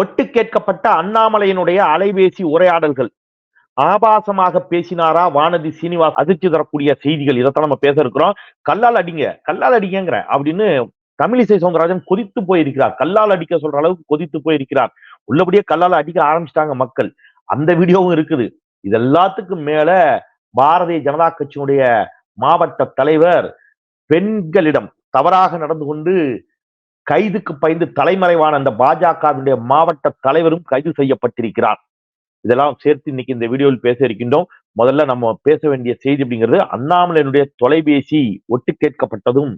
ஒட்டு கேட்கப்பட்ட அண்ணாமலையினுடைய அலைபேசி உரையாடல்கள். ஆபாசமாக பேசினாரா வானதி சீனிவாஸ் அதிர்ச்சி தரக்கூடிய செய்திகள்? இதைத்தான் நம்ம பேச இருக்கிறோம். கல்லால் அடிங்க கல்லால் அடிங்கிற அப்படின்னு தமிழிசை சவுந்தரராஜன் கொதித்து போயிருக்கிறார். கல்லால் அடிக்க சொல்ற அளவுக்கு கொதித்து போயிருக்கிறார். உள்ளபடியே கல்லால் அடிக்க ஆரம்பிச்சிட்டாங்க மக்கள். அந்த வீடியோவும் இருக்குது. இது எல்லாத்துக்கும் மேல பாரதிய ஜனதா கட்சியினுடைய மாவட்ட தலைவர் பெண்களிடம் தவறாக நடந்து கொண்டு கைதுக்கு பயந்து தலைமறைவான அந்த பாஜகவினுடைய மாவட்ட தலைவரும் கைது செய்யப்பட்டிருக்கிறார். இதெல்லாம் சேர்த்து இன்னைக்கு இந்த வீடியோவில் பேச இருக்கின்றோம். முதல்ல நம்ம பேச வேண்டிய செய்தி அப்படிங்கிறது அண்ணாமலையினுடைய தொலைபேசி ஒட்டு கேட்கப்பட்டதும்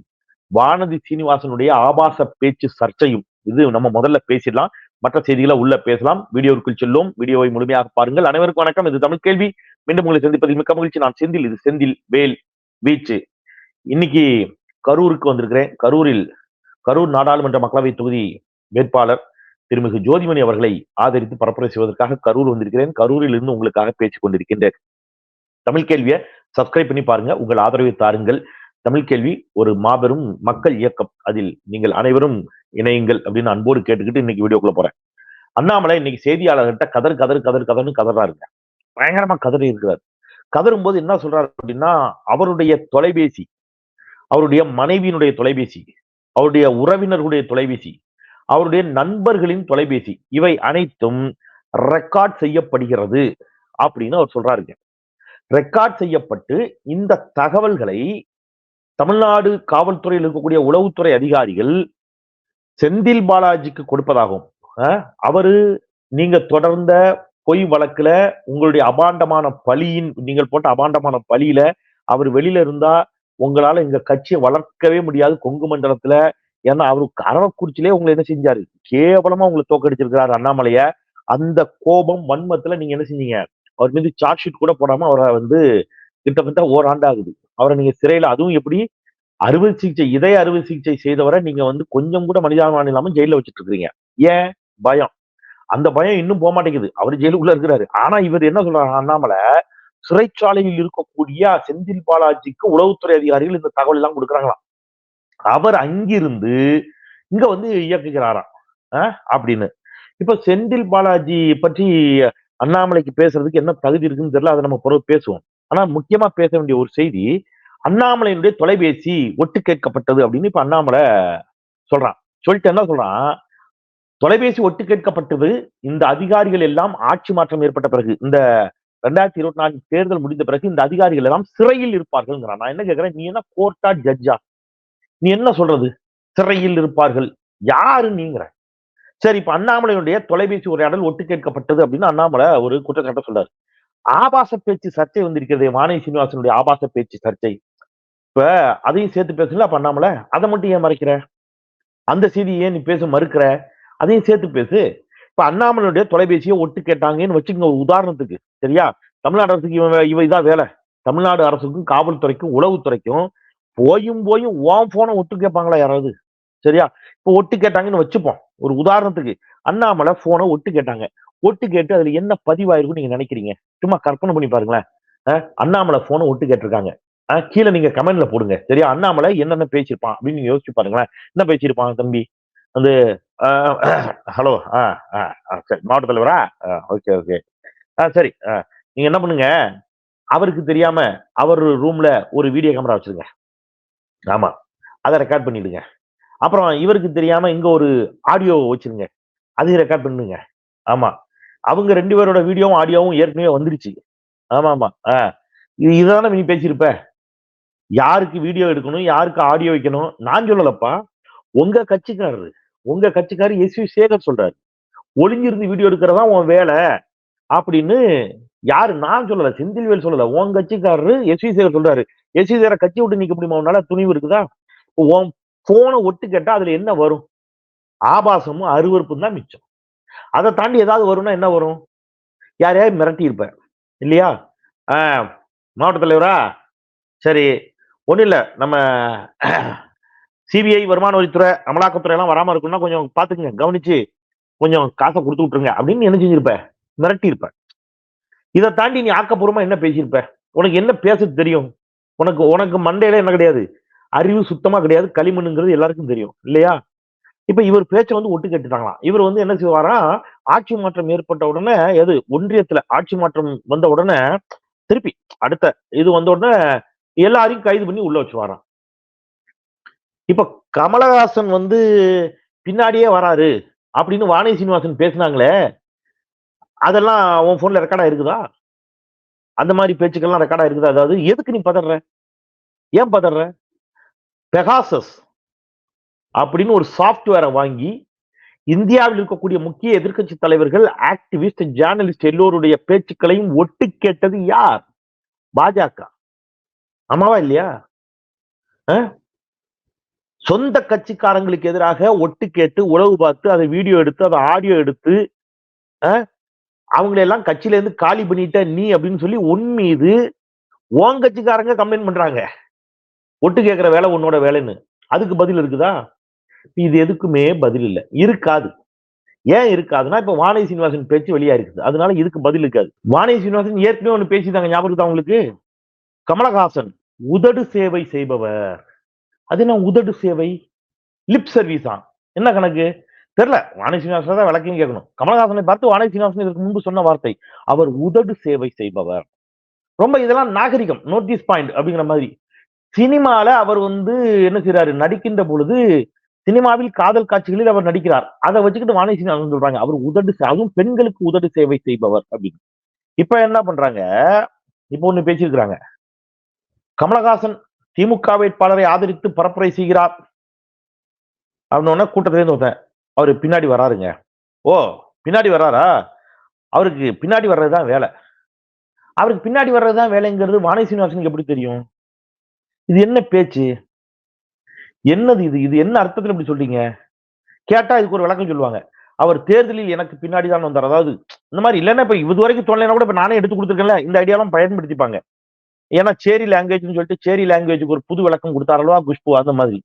வானதி சீனிவாசனுடைய ஆபாச பேச்சு சர்ச்சையும் இது நம்ம முதல்ல பேசிடலாம். மற்ற செய்திகளை உள்ள பேசலாம். வீடியோவுக்குள் செல்லும். வீடியோவை முழுமையாக பாருங்கள். அனைவருக்கும் வணக்கம். இது தமிழ் கேள்வி. மீண்டும் உங்களை சந்திப்பதில் மிக்க மகிழ்ச்சி. நான் செந்தில். இது செந்தில் வேல் வீச்சு. இன்னைக்கு கரூருக்கு வந்திருக்கிறேன். கரூரில் கரூர் நாடாளுமன்ற மக்களவை தொகுதி வேட்பாளர் திருமிகு ஜோதிமணி அவர்களை ஆதரித்து பரப்புரை செய்வதற்காக கரூர் வந்திருக்கிறேன். கரூரில் இருந்து உங்களுக்காக பேசிக் கொண்டிருக்கின்றேன். தமிழ் கேள்வியை சப்ஸ்கிரைப் பண்ணி பாருங்க. உங்கள் ஆதரவை தாருங்கள். தமிழ் கேள்வி ஒரு மாபெரும் மக்கள் இயக்கம். அதில் நீங்கள் அனைவரும் இணையுங்கள் அப்படின்னு அன்போடு கேட்டுக்கிட்டு இன்னைக்கு வீடியோக்குள்ள போறேன். அண்ணாமலை இன்னைக்கு செய்தியாளர்கிட்ட கதர் கதர் கதர் கதர்னு கதறாருங்க பயங்கரமா கதறி இருக்கிறார். கதரும் போது என்ன சொல்றாரு அப்படின்னா அவருடைய தொலைபேசி அவருடைய மனைவியினுடைய தொலைபேசி அவருடைய உறவினர்களுடைய தொலைபேசி அவருடைய நண்பர்களின் தொலைபேசி இவை அனைத்தும் ரெக்கார்ட் செய்யப்படுகிறது அப்படின்னு அவர் சொல்றாருங்க. ரெக்கார்ட் செய்யப்பட்டு இந்த தகவல்களை தமிழ்நாடு காவல்துறையில் இருக்கக்கூடிய உளவுத்துறை அதிகாரிகள் செந்தில் பாலாஜிக்கு கொடுப்பதாகும் அவரு நீங்க தொடர்ந்த பொய் வழக்குல உங்களுடைய அபாண்டமான பழியின் நீங்கள் போட்ட அபாண்டமான பழியில அவர் வெளியில இருந்தா உங்களால எங்க கட்சியை வளர்க்கவே முடியாது. கொங்கு மண்டலத்துல ஏன்னா அவருக்கு அரவக்குறிச்சிலே உங்களை என்ன செஞ்சாரு? கேவலமா உங்களை தோக்கடிச்சிருக்கிறாரு அண்ணாமலைய. அந்த கோபம் வன்மத்துல நீங்க என்ன செஞ்சீங்க? அவர் மீது சார்ஜ் ஷீட் கூட போடாம அவரை வந்து கிட்டத்தட்ட ஓராண்டாகுது. அவரை நீங்க சிறையில அதுவும் எப்படி? அறுவை சிகிச்சை இதய அறுவை சிகிச்சை செய்தவரை நீங்க வந்து கொஞ்சம் கூட மனிதாபிமானம் இல்லாம ஜெயில வச்சுட்டு இருக்கிறீங்க ஏன்? பயம். அந்த பயம் இன்னும் போக மாட்டேங்குது அவர் ஜெயிலுக்குள்ள இருக்கிறாரு. ஆனா இவர் என்ன சொல்றாரு அண்ணாமலை? சிறைச்சாலையில் இருக்கக்கூடிய செந்தில் பாலாஜிக்கு உளவுத்துறை அதிகாரிகள் இந்த தகவல் எல்லாம் கொடுக்குறாங்களாம். அவர் அங்கிருந்து இங்க வந்து இயக்குகிறாராம். அப்படின்னு. இப்ப செந்தில் பாலாஜி பற்றி அண்ணாமலைக்கு பேசுறதுக்கு என்ன தகுதி இருக்குன்னு தெரியல அதை நம்ம பிறகு பேசுவோம். ஆனா முக்கியமா பேச வேண்டிய ஒரு செய்தி அண்ணாமலையினுடைய தொலைபேசி ஒட்டு கேட்கப்பட்டது அப்படின்னு இப்ப அண்ணாமலை சொல்றான். சொல்லிட்டு என்ன சொல்றான்? தொலைபேசி ஒட்டு கேட்கப்பட்டது இந்த அதிகாரிகள் எல்லாம் ஆட்சி மாற்றம் ஏற்பட்ட பிறகு இந்த ரெண்டாயிரத்தி இருபத்தி நான்கு தேர்தல் முடிந்த பிறகு இந்த அதிகாரிகள் எல்லாம் சிறையில் இருப்பார்கள் நான் என்ன கேட்கிறேன்? நீ என்ன கோர்ட்டா ஜட்ஜா நீ என்ன சொல்றது? சிறையில் இருப்பார்கள். யாரு நீங்கிற? சரி இப்ப அண்ணாமலையுடைய தொலைபேசி உரையாடல் ஒட்டு கேட்கப்பட்டது அப்படின்னு அண்ணாமலை ஒரு குற்றச்சாட்டை சொல்றாரு. ஆபாச பேச்சு சர்ச்சை வந்திருக்கிறது மாணவி சீனிவாசனுடைய ஆபாச பேச்சு சர்ச்சை. இப்ப அதையும் சேர்த்து பேசல அப்ப அண்ணாமலை? அதை மட்டும் ஏன் மறைக்கிற? அந்த செய்தி ஏன் நீ பேச மறுக்கிற? அதையும் சேர்த்து பேசு. இப்ப அண்ணாமலையுடைய தொலைபேசியை ஒட்டு கேட்டாங்கன்னு வச்சுக்கோங்க ஒரு உதாரணத்துக்கு. சரியா? தமிழ்நாடு அரசுக்கு இவன் வே- இவ இதான் வேலை. தமிழ்நாடு அரசுக்கும் காவல்துறைக்கும் உளவுத்துறைக்கும் போயும் போயும் ஓம் போனை ஒட்டு கேட்பாங்களா யாராவது? சரியா? இப்போ ஒட்டு கேட்டாங்கன்னு வச்சுப்போம். ஒரு உதாரணத்துக்கு அண்ணாமலை போனை ஒட்டு கேட்டாங்க. ஒட்டு கேட்டு அதுல என்ன பதிவாயிருக்கும் நீங்க நினைக்கிறீங்க? சும்மா கற்பனை பண்ணி பாருங்களேன். அண்ணாமலை போனை ஒட்டு கேட்டிருக்காங்க. கீழே நீங்க கமெண்ட்ல போடுங்க. சரியா? அண்ணாமலை என்னென்ன பேசியிருப்பான் அப்படின்னு நீங்க யோசிச்சு பாருங்களேன். என்ன பேசியிருப்பான் தம்பி? வந்து ஹலோ ஆ ஆ ஆ, சரி மாவட்ட தலைவரா? Okay okay. ஆ சரி ஆ, நீங்க என்ன பண்ணுங்க? அவருக்கு தெரியாம அவர் ரூம்ல ஒரு வீடியோ கேமரா வச்சிருங்க. ஆமா. அதை ரெக்கார்ட் பண்ணிடுங்க. அப்புறம் இவருக்கு தெரியாம இங்க ஒரு ஆடியோ வச்சிருங்க. அதையும் ரெக்கார்ட் பண்ணுங்க. ஆமா. அவங்க ரெண்டு பேரோட வீடியோவும் ஆடியோவும் ஏற்கனவே வந்துருச்சு. ஆமா ஆமா ஆ. இது இதுதானே நீ பேசியிருப்ப? யாருக்கு வீடியோ எடுக்கணும்? யாருக்கு ஆடியோ வைக்கணும்? நான் சொல்லலப்பா. உங்க கட்சிக்காரரு உங்க கட்சிக்காரர் எஸ் வி சேகர் சொல்றாரு. ஒளிஞ்சிருந்து வீடியோ எடுக்கிறதா உன் வேலை அப்படின்னு யாரு நான் சொல்லல செந்தில்வேல் சொல்லல. உன் கட்சிக்காரரு எஸ் வி சேகர் சொல்றாரு. எஸ் வி சேகரை கட்சி விட்டு நிக்க முடியுமா? உன்னால துணிவு இருக்குதா? உன் போனை ஒட்டு கேட்டா அதுல என்ன வரும்? ஆபாசமும் அருவருப்பும் தான் மிச்சம். அதை தாண்டி ஏதாவது வரும்னா என்ன வரும்? யாரையாவது மிரட்டி இருப்பேன். இல்லையா? மாவட்ட தலைவரா? சரி ஒன்றும் இல்லை. நம்ம சிபிஐ வருமான வரித்துறை அமலாக்கத்துறை எல்லாம் வராம இருக்குன்னா கொஞ்சம் பாத்துக்கங்க கவனிச்சு கொஞ்சம் காசை கொடுத்து விட்டுருங்க அப்படின்னு என்ன செஞ்சிருப்ப? மிரட்டி இருப்ப இதை தாண்டி நீ ஆக்கப்பூர்வமா என்ன பேசியிருப்ப? உனக்கு என்ன பேச தெரியும்? உனக்கு உனக்கு மண்டையில என்ன கிடையாது? அறிவு சுத்தமா கிடையாது. களிமண்ணுங்கிறது எல்லாருக்கும் தெரியும் இல்லையா? இப்ப இவர் பேச்சை வந்து ஒட்டு கேட்டுட்டாங்களாம். இவர் வந்து என்ன செய்வாராம் ஆட்சி மாற்றம் ஏற்பட்ட உடனே எது? ஒன்றியத்துல ஆட்சி மாற்றம் வந்த உடனே திருப்பி அடுத்த இது வந்த உடனே எல்லாரையும் கைது பண்ணி உள்ள வச்சுவாராம் இப்ப கமலஹாசன் வந்து பின்னாடியே வராரு அப்படின்னு வாணி சீனிவாசன் பேசினாங்களே அதெல்லாம் உன் போன்ல ரெக்கார்டா இருக்குதா? அந்த மாதிரி பேச்சுக்கள்லாம் ரெக்கார்டா இருக்குதா? அதாவது எதுக்கு நீ பதற ஏன் பதற பெகாசஸ் அப்படின்னு ஒரு சாஃப்ட்வேரை வாங்கி இந்தியாவில் இருக்கக்கூடிய முக்கிய எதிர்க்கட்சி தலைவர்கள் ஆக்டிவிஸ்ட் ஜேர்னலிஸ்ட் எல்லோருடைய பேச்சுக்களையும் ஒட்டு கேட்டது யார்? பாஜக. ஆமாவா இல்லையா? சொந்த கட்சிக்காரங்களுக்கு எதிராக ஒட்டு கேட்டு உளவு பார்த்து அதை வீடியோ எடுத்து அதை ஆடியோ எடுத்து அவங்களெல்லாம் கட்சியிலேருந்து காலி பண்ணிட்ட நீ அப்படின்னு சொல்லி உன் மீது உன் கட்சிக்காரங்க கம்ப்ளைண்ட் பண்றாங்க. ஒட்டு கேட்குற வேலை உன்னோட வேலைன்னு. அதுக்கு பதில் இருக்குதா? இது எதுக்குமே பதில் இல்லை. இருக்காது. ஏன் இருக்காதுன்னா இப்ப வாணி சீனிவாசன் பேச்சு வெளியா இருக்குது. அதனால இதுக்கு பதில் இருக்காது. வாணி சீனிவாசன் ஏற்கனவே ஒன்று பேசிட்டாங்க. ஞாபகம் அவங்களுக்கு கமலஹாசன். உதடு சேவை செய்பவர். அது என்ன உதடு சேவை? லிப் சர்வீஸா என்ன கணக்கு? தெரியல வாணி சீனிவாசன் தான் விளக்கையும் கேட்கணும். கமலஹாசனை பார்த்து வாணி சீனிவாசன் இதற்கு முன்பு சொன்ன வார்த்தை அவர் உதடு சேவை செய்பவர். ரொம்ப இதெல்லாம் நாகரிகம் நோட்டீஸ் பாயிண்ட் அப்படிங்கிற மாதிரி. சினிமால அவர் வந்து என்ன செய்றாரு? நடிக்கின்ற பொழுது சினிமாவில் காதல் காட்சிகளில் அவர் நடிக்கிறார். அதை வச்சுக்கிட்டு வாணி சீனிவாசன் சொல்றாங்க அவர் உதடு அதுவும் பெண்களுக்கு உதடு சேவை செய்பவர் அப்படின்னு. இப்ப என்ன பண்றாங்க? இப்ப ஒண்ணு பேசியிருக்கிறாங்க. கமலஹாசன் திமுக வேட்பாளரை ஆதரித்து பரப்புரை செய்கிறார். அப்படின்னா கூட்டத்திலேருந்து ஒருத்தன் அவரு பின்னாடி வராருங்க. ஓ பின்னாடி வர்றாரா அவருக்கு பின்னாடி வர்றது தான் வேலை. அவருக்கு பின்னாடி வர்றது தான் வேலைங்கிறது வாணி சீனிவாசனுக்கு எப்படி தெரியும்? இது என்ன பேச்சு? என்னது இது? இது என்ன அர்த்தத்தில் இப்படி சொல்றீங்க? கேட்டா இதுக்கு ஒரு விளக்கம் சொல்லுவாங்க. அவர் தேர்தலில் எனக்கு பின்னாடி தான் வந்தார். அதாவது இந்த மாதிரி இல்லைன்னா இப்ப இது வரைக்கும் தோணலைன்னா கூட இப்ப நானே எடுத்து கொடுத்துருக்கேன்ல. இந்த ஐடியாலாம் பயன்படுத்திப்பாங்க. ஏன்னா சேரி லாங்குவேஜ்னு சொல்லிட்டு சேரி லாங்குவேஜுக்கு ஒரு புது விளக்கம் கொடுத்தாரல்வா குஷ்பு? அந்த மாதிரி.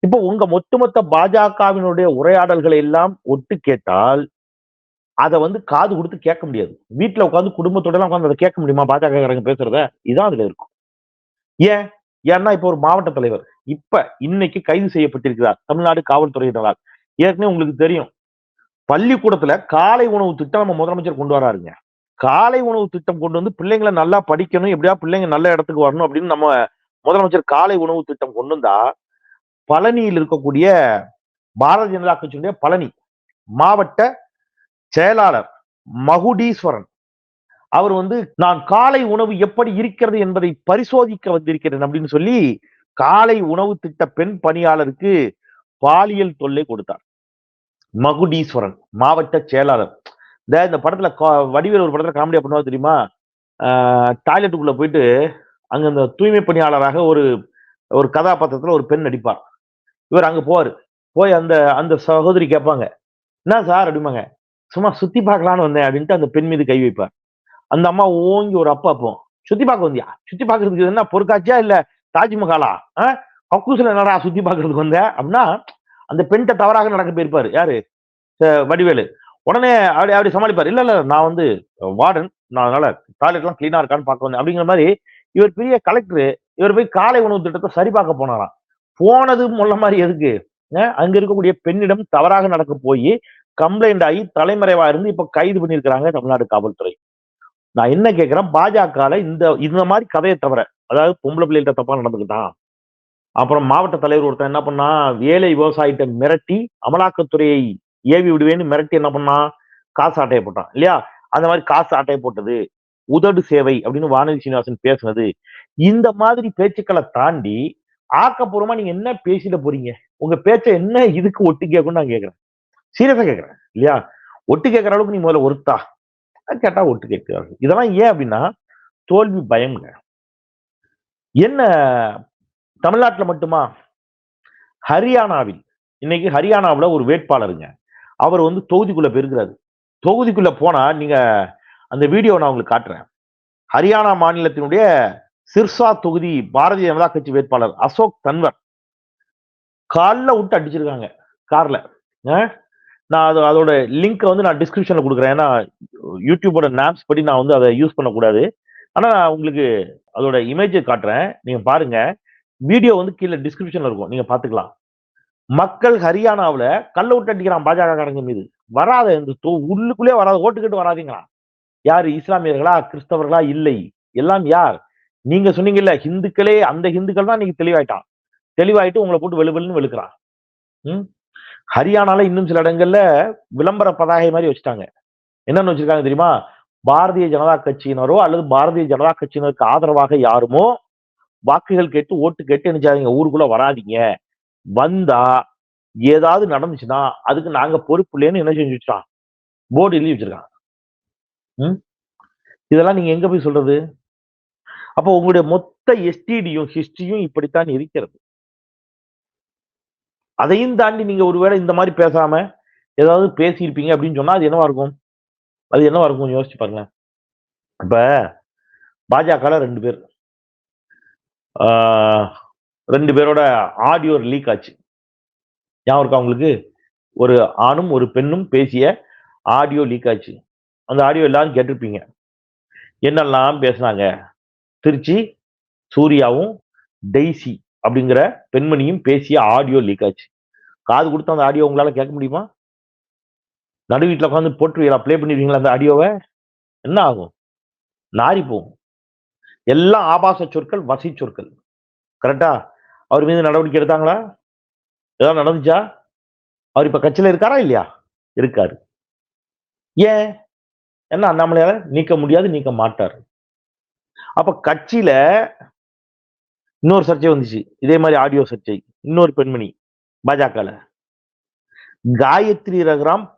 இப்போ உங்க ஒட்டுமொத்த பாஜகவினுடைய உரையாடல்களை எல்லாம் ஒட்டு கேட்டால் அதை வந்து காது கொடுத்து கேட்க முடியாது. வீட்டுல உட்காந்து குடும்பத்தோட எல்லாம் உட்காந்து அதை கேட்க முடியுமா? பாஜக பேசுறத? இதான் அதுல இருக்கும். ஏன்? ஏன்னா இப்போ ஒரு மாவட்ட தலைவர் இப்ப இன்னைக்கு கைது செய்யப்பட்டிருக்கிறார். தமிழ்நாடு காவல்துறையினரால். ஏற்கனவே உங்களுக்கு தெரியும். பள்ளிக்கூடத்துல காலை உணவு திட்டம் நம்ம முதலமைச்சர் கொண்டு வராருங்க. காலை உணவு திட்டம் கொண்டு வந்து பிள்ளைங்களை நல்லா படிக்கணும் எப்படியா பிள்ளைங்க நல்ல இடத்துக்கு வரணும் அப்படின்னு நம்ம முதலமைச்சர் காலை உணவு திட்டம் கொண்டு வந்தா பழனியில் இருக்கக்கூடிய பாரதிய ஜனதா கட்சியினுடைய பழனி மாவட்ட செயலாளர் மகுடீஸ்வரன் அவர் வந்து நான் காலை உணவு எப்படி இருக்கிறது என்பதை பரிசோதிக்க வந்திருக்கிறேன் அப்படின்னு சொல்லி காலை உணவு திட்ட பெண் பணியாளருக்கு பாலியல் தொல்லை கொடுத்தார். மகுடீஸ்வரன் மாவட்ட செயலாளர். இந்த இந்த படத்துல வடிவேல் ஒரு படத்துல காமெடியா பண்ணுவா தெரியுமா? டாய்லெட்டுக்குள்ள போயிட்டு அங்க இந்த தூய்மை பணியாளராக ஒரு ஒரு கதாபாத்திரத்துல ஒரு பெண் நடிப்பார். இவர் அங்க போவார். போய் அந்த அந்த சகோதரி கேட்பாங்க என்ன சார்? அப்படிம்பாங்க. சும்மா சுத்தி பார்க்கலான்னு வந்தேன் அப்படின்ட்டு அந்த பெண் மீது கை வைப்பார். அந்த அம்மா ஓங்கி ஒரு அப்பா அப்போ சுத்தி பார்க்க வந்தியா? சுத்தி பார்க்கறதுக்கு என்ன பொருட்காட்சியா இல்ல தாஜ்மஹாலா? ஆஹ் கக்கூசுல என்னடா சுத்தி பார்க்கறதுக்கு வந்தேன் அப்படின்னா அந்த பெண்கிட்ட தவறாக நடக்க போயிருப்பாரு. யாரு? வடிவேலு. உடனே அப்படி அப்படி சமாளிப்பார். இல்ல இல்ல நான் வந்து வார்டன். நான் அதனால டாய்லெட் எல்லாம் கிளீனா இருக்கான்னு பார்க்க வந்தேன். அப்படிங்கிற மாதிரி இவர் பெரிய கலெக்டர் இவர் போய் காலை உணவு திட்டத்தை சரி பார்க்க போனாராம். போனது முள்ள மாதிரி எதுக்கு? அங்க இருக்கக்கூடிய பெண்ணிடம் தவறாக நடக்க போய் கம்ப்ளைண்ட் ஆகி தலைமறைவா இருந்து இப்ப கைது பண்ணியிருக்கிறாங்க தமிழ்நாடு காவல்துறை. நான் என்ன கேட்கிறேன்? பாஜகல இந்த இந்த மாதிரி கதையை தவிர அதாவது பொம்பளை பிள்ளைகிட்ட தப்பா நடந்துக்கிட்டான் அப்புறம் மாவட்ட தலைவர் ஒருத்தன் என்ன பண்ணா ஏழை விவசாயிகிட்ட மிரட்டி அமலாக்கத்துறையை ஏவி விடுவேன்னு மிரட்டி என்ன பண்ணான் காசு ஆட்டையை போட்டான். இல்லையா? அந்த மாதிரி காசு ஆட்டையை போட்டது. உதடு சேவை அப்படின்னு வானதி சீனிவாசன் பேசுனது. இந்த மாதிரி பேச்சுக்களை தாண்டி ஆக்கப்பூர்வமா நீங்க என்ன பேசிட போறீங்க? உங்க பேச்ச என்ன இதுக்கு ஒட்டு கேட்கணும்னு நான் கேட்கிறேன். சீரியஸா கேட்கிறேன். இல்லையா? ஒட்டு கேட்கற அளவுக்கு நீ முதல்ல ஒருத்தா. அது கேட்டா ஒட்டு கேட்கிறார்கள். இதெல்லாம் ஏன் அப்படின்னா தோல்வி பயம்ங்க. என்ன தமிழ்நாட்டுல மட்டுமா? ஹரியானாவில். இன்னைக்கு ஹரியானாவுல ஒரு வேட்பாளருங்க. அவர் வந்து தொகுதிக்குள்ள பெருகிறாரு தொகுதிக்குள்ள போனா நீங்க அந்த வீடியோ நான் உங்களுக்கு காட்டுறேன். ஹரியானா மாநிலத்தினுடைய சிர்சா தொகுதி பாரதிய ஜனதா கட்சி வேட்பாளர் அசோக் தன்வர் காலில் விட்டு அடிச்சிருக்காங்க கார்ல. நான் அது அதோட லிங்க் வந்து நான் டிஸ்கிரிப்ஷன்ல கொடுக்குறேன். ஏன்னா யூடியூபோட நேப்ஸ் படி நான் வந்து அதை யூஸ் பண்ணக்கூடாது. ஆனால் நான் உங்களுக்கு அதோட இமேஜை காட்டுறேன். நீங்கள் பாருங்க. வீடியோ வந்து கீழே டிஸ்கிரிப்ஷன்ல இருக்கும். நீங்கள் பார்த்துக்கலாம். மக்கள் ஹரியானாவுல கல்ல விட்டு அடிக்கிறான் பாஜக காரங்க மீது. வராத இந்த உள்ளுக்குள்ளே வராத ஓட்டுக்கிட்டு வராதீங்களா? யாரு இஸ்லாமியர்களா கிறிஸ்தவர்களா? இல்லை. எல்லாம் யார்? நீங்க சொன்னீங்கல்ல ஹிந்துக்களே அந்த ஹிந்துக்கள் தான் நீங்க தெளிவாயிட்டான். தெளிவாயிட்டு உங்களை போட்டு வெளுவெளுன்னு வெளுக்கிறான். ம்? ஹரியானால இன்னும் சில இடங்கள்ல விளம்பர பதாகை மாதிரி வச்சுட்டாங்க. என்னன்னு வச்சிருக்காங்க தெரியுமா? பாரதிய ஜனதா கட்சியினரோ அல்லது பாரதிய ஜனதா கட்சியினருக்கு ஆதரவாக யாருமோ வாக்குகள் கேட்டு ஓட்டு கேட்டு நினைச்சாதீங்க ஊருக்குள்ள வராதீங்க. வந்தா ஏதாவது நடந்துச்சுன்னா அதுக்கு நாங்க பொறுப்பு இல்லைன்னு என்ன செஞ்சு வச்சுட்டான்? போர்டு எழுதி வச்சிருக்காங்க ம்? இதெல்லாம் நீங்க எங்க போய் சொல்றது? அப்போ உங்களுடைய மொத்த எஸ்டிடியும் ஹிஸ்டரியும் இப்படித்தான் இருக்கிறது. அதையும் தாண்டி நீங்க ஒருவேளை இந்த மாதிரி பேசாம ஏதாவது பேசியிருப்பீங்க அப்படின்னு சொன்னா அது என்னவா இருக்கும்? அது என்னவா இருக்கும்? யோசிச்சு பாருங்க இப்ப பாஜக ரெண்டு பேர். ஆஹ், ரெண்டு பேரோட ஆடியோ லீக் ஆச்சு. ஞாபகம் இருக்கா உங்களுக்கு? ஒரு ஆணும் ஒரு பெண்ணும் பேசிய ஆடியோ லீக் ஆச்சு. அந்த ஆடியோ எல்லாரும் கேட்டிருப்பீங்க. என்னெல்லாம் பேசுனாங்க? திருச்சி சூர்யாவும் டெய்சி அப்படிங்கிற பெண்மணியும் பேசிய ஆடியோ லீக் ஆச்சு. காது கொடுத்து அந்த ஆடியோ உங்களால் கேட்க முடியுமா? நடு வீட்டில் உட்காந்து போட்டுருவீங்களா? ப்ளே பண்ணிடுவீங்களா அந்த ஆடியோவை என்ன ஆகும்? நாரி போகும். எல்லாம் ஆபாச சொற்கள் வசி சொற்கள். கரெக்டா அவர் மீது நடவடிக்கை எடுத்தாங்களா? ஏதாவது நடந்துச்சா? அவர் இப்ப கட்சியில இருக்காரா இல்லையா? இருக்காரு. ஏன்? என்ன அண்ணாமலையால நீக்க முடியாது நீக்க மாட்டார். அப்ப கட்சியில இன்னொரு சர்ச்சை வந்துச்சு. இதே மாதிரி ஆடியோ சர்ச்சை. இன்னொரு பெண்மணி பாஜகல. காயத்ரி ரகுராம்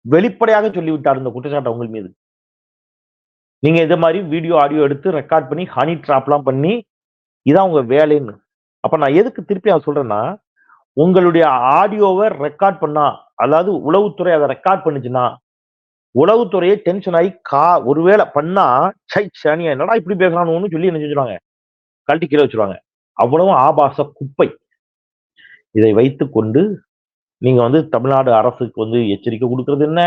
வெளிப்படையாக சொல்லிவிட்டார் இந்த குற்றச்சாட்டை உங்கள் மீது. நீங்க இதே மாதிரி வீடியோ ஆடியோ எடுத்து ரெக்கார்ட் பண்ணி ஹனி ட்ராப்லாம் பண்ணி இதான் உங்க வேலைன்னு. அப்ப நான் எதுக்கு திருப்பி நான் சொல்றேன்னா உங்களுடைய ஆடியோவை ரெக்கார்ட் பண்ணா அதாவது உளவுத்துறை அதை ரெக்கார்ட் பண்ணுச்சுன்னா உளவுத்துறையே டென்ஷன் ஆகி கா ஒருவேளை பண்ணா சை சனியா என்னடா இப்படி பேசுறானு சொல்லி என்ன செஞ்சுருவாங்க? கழட்டி கீழே வச்சிருவாங்க. அவ்வளவும் ஆபாச குப்பை. இதை வைத்துக்கொண்டு நீங்க வந்து தமிழ்நாடு அரசுக்கு வந்து எச்சரிக்கை கொடுக்கறது என்ன?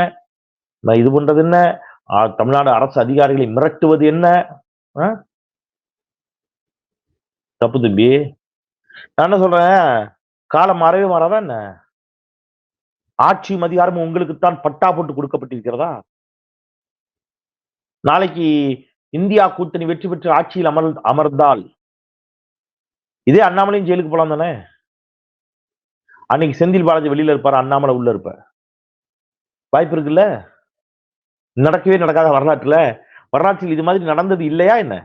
நான் இது பண்றது என்ன? தமிழ்நாடு அரசு அதிகாரிகளை மிரட்டுவது என்ன? ஆ? தப்பு தம்பி. நான் என்ன சொல்றேன்? காலம் மாறவே மாறாதா என்ன? ஆட்சியும் அதிகாரமும் உங்களுக்குத்தான் பட்டா போட்டு கொடுக்கப்பட்டிருக்கிறதா? நாளைக்கு இந்தியா கூட்டணி வெற்றி பெற்று ஆட்சியில் அமர் அமர்ந்தால் இதே அண்ணாமலையும் ஜெயிலுக்கு போலாம் தானே? அன்னைக்கு செந்தில் பாலாஜி வெளியில இருப்பார் அண்ணாமலை உள்ள இருப்ப வாய்ப்பு இருக்குல்ல? நடக்கவே நடக்காத வரலாற்றுல. வரலாற்றில் இது மாதிரி நடந்தது இல்லையா என்ன?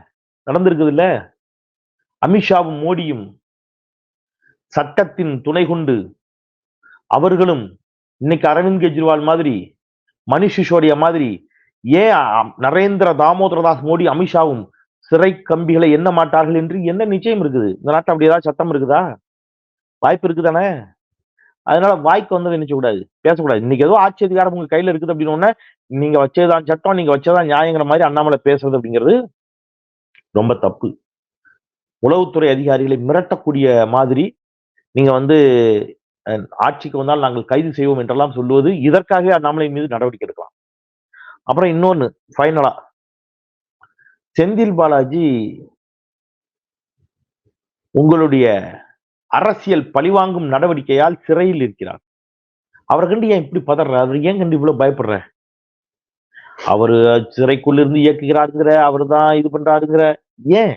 நடந்திருக்குது இல்லை? அமித்ஷாவும் மோடியும் சட்டத்தின் துணை கொண்டு அவர்களும் இன்னைக்கு அரவிந்த் கெஜ்ரிவால் மாதிரி மணிஷ் சிசோடியா மாதிரி ஏன் நரேந்திர தாமோதரதாஸ் மோடி அமித்ஷாவும் சிறை கம்பிகளை எண்ண மாட்டார்கள் என்று என்ன நிச்சயம் இருக்குது? இந்த நாட்டில் அப்படி ஏதாவது சட்டம் இருக்குதா? வாய்ப்பு இருக்குதானே? அதனால வாய்க்கு வந்ததை நினைச்ச கூடாது பேசக்கூடாது. இன்னைக்கு ஏதோ ஆட்சி அதிகாரம் உங்க கையில இருக்குது அப்படின்னு உடனே நீங்க வச்சதுதான் சட்டம் நீங்க வச்சதுதான் நியாயங்கிற மாதிரி அண்ணாமலை பேசுறது அப்படிங்கிறது ரொம்ப தப்பு. உளவுத்துறை அதிகாரிகளை மிரட்டக்கூடிய மாதிரி நீங்க வந்து ஆட்சிக்கு வந்தால் நாங்கள் கைது செய்வோம் என்றெல்லாம் சொல்லுவது இதற்காகவே அண்ணாமலை மீது நடவடிக்கை எடுக்கலாம். அப்புறம் இன்னொன்னு ஃபைனலா செந்தில் பாலாஜி உங்களுடைய அரசியல் பழிவாங்கும் நடவடிக்கையால் சிறையில் இருக்கிறார். அவர் கண்டு ஏன் இப்படி பதற? அவர் ஏன் கண்டு இவ்வளவு பயப்படுற? அவரு சிறைக்குள்ள இருந்து இயக்குகிறாருங்கிற அவர் தான் இது பண்றாருங்கிற. ஏன்?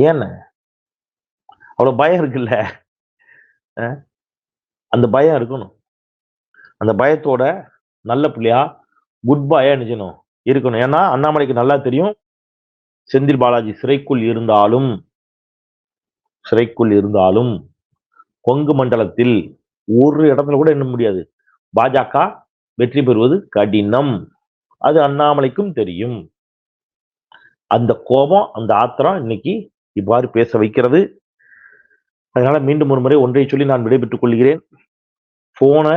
ஏன்னு? அவ்வளவு பயம் இருக்குல்ல? அந்த பயம் இருக்கணும். அந்த பயத்தோட நல்ல பிள்ளையா குட் பாயா நினைச்சணும் இருக்கணும். ஏன்னா அண்ணாமலைக்கு நல்லா தெரியும். செந்தில் பாலாஜி சிறைக்குள் இருந்தாலும் சிறைக்குள் இருந்தாலும் கொங்கு மண்டலத்தில் ஒரு இடத்துல கூட எண்ண முடியாது. பாஜக வெற்றி பெறுவது கடினம். அது அண்ணாமலைக்கும் தெரியும். அந்த கோபம் அந்த ஆத்திரம் இன்னைக்கு இவ்வாறு பேச வைக்கிறது. அதனால மீண்டும் ஒரு முறை ஒன்றை சொல்லி நான் விடைபெற்றுக் கொள்கிறேன். போனை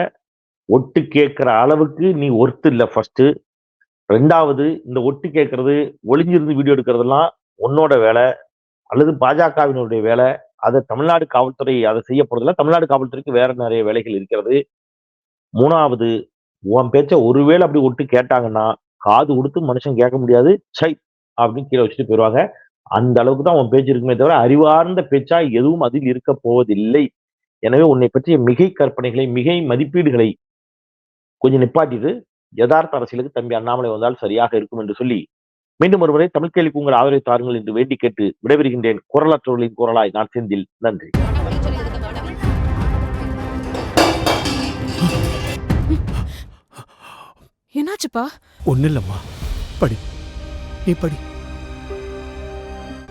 ஒட்டு கேட்கிற அளவுக்கு நீ ஒர்த்து இல்லை ஃபர்ஸ்ட் ரெண்டாவது இந்த ஒட்டு கேட்கறது ஒளிஞ்சிருந்து வீடியோ எடுக்கிறதெல்லாம் உன்னோட வேலை அல்லது பாஜகவினுடைய வேலை. அதை தமிழ்நாடு காவல்துறை அதை செய்ய போறதில்ல. தமிழ்நாடு காவல்துறைக்கு வேற நிறைய வேலைகள் இருக்கிறது. மூணாவது உன் பேச்ச ஒருவேளை அப்படி ஒட்டு கேட்டாங்கன்னா காது கொடுத்து மனுஷன் கேட்க முடியாது. சை அப்படின்னு கீழே வச்சுட்டு போயிடுவாங்க. அந்த அளவுக்கு தான் உன் பேச்சு இருக்குமே தவிர அறிவார்ந்த பேச்சா எதுவும் அதில் இருக்க போவதில்லை. எனவே உன்னை பற்றிய மிகை கற்பனைகளை மிகை மதிப்பீடுகளை கொஞ்சம் நிப்பாட்டிட்டு யதார்த்த அரசியலுக்கு தம்பி அண்ணாமலை வந்தால் சரியாக இருக்கும் என்று சொல்லி மீண்டும் ஒருமுறை தமிழ் கேள்விக்கு உங்கள் ஆதரவை தாருங்கள் என்று வேண்டி கேட்டு விடைபெறுகின்றேன். குரலற்றவர்களின் குரலாய் நான் செந்தில். நன்றி. என்னாச்சுப்பா? ஒன்றும் இல்லைம்மா படி. நீ படி.